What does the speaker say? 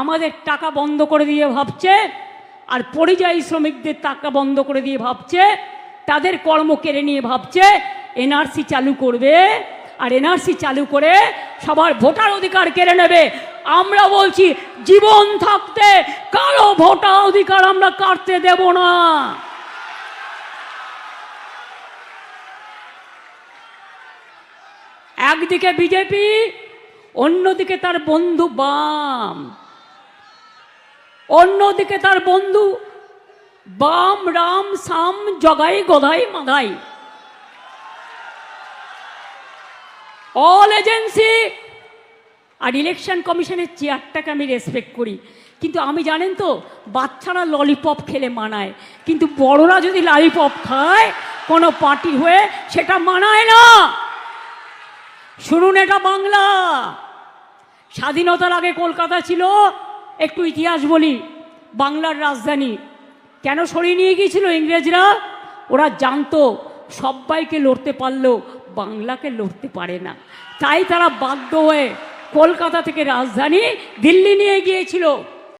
আমাদের টাকা বন্ধ করে দিয়ে ভাবছে, আর পরিযায়ী শ্রমিকদের টাকা বন্ধ করে দিয়ে ভাবছে, তাদের কর্ম কেড়ে নিয়ে ভাবছে এনআরসি চালু করবে, আর এনআরসি চালু করে সবার ভোটার অধিকার কেড়ে নেবে। আমরা বলছি, জীবন থাকতে কারও ভোটার অধিকার আমরা কাটতে দেব না। একদিকে বিজেপি, অন্যদিকে তার বন্ধু বাম। অন্যদিকে তার বন্ধু বাম, রাম, সাম, জগাই গধাই মাগাই অল এজেন্সি আর ইলেকশন কমিশনের চেয়ারটাকে আমি রেসপেক্ট করি। কিন্তু আমি জানেন তো, বাচ্চারা ললিপপ খেলে মানায়। কিন্তু বড়রা যদি ললিপপ খায়, কোনো পার্টি হয়ে সেটা মানায় না। শুনুন এটা বাংলা। স্বাধীনতার আগে কলকাতা ছিল একটু ইতিহাস বলি, বাংলার রাজধানী। কেন সরিয়ে নিয়ে গিয়েছিল ইংরেজরা? ওরা জানতো সবাইকে লড়তে পারলেও বাংলাকে লড়তে পারে না। তাই তারা বাধ্য হয়ে কলকাতা থেকে রাজধানী দিল্লি নিয়ে গিয়েছিল।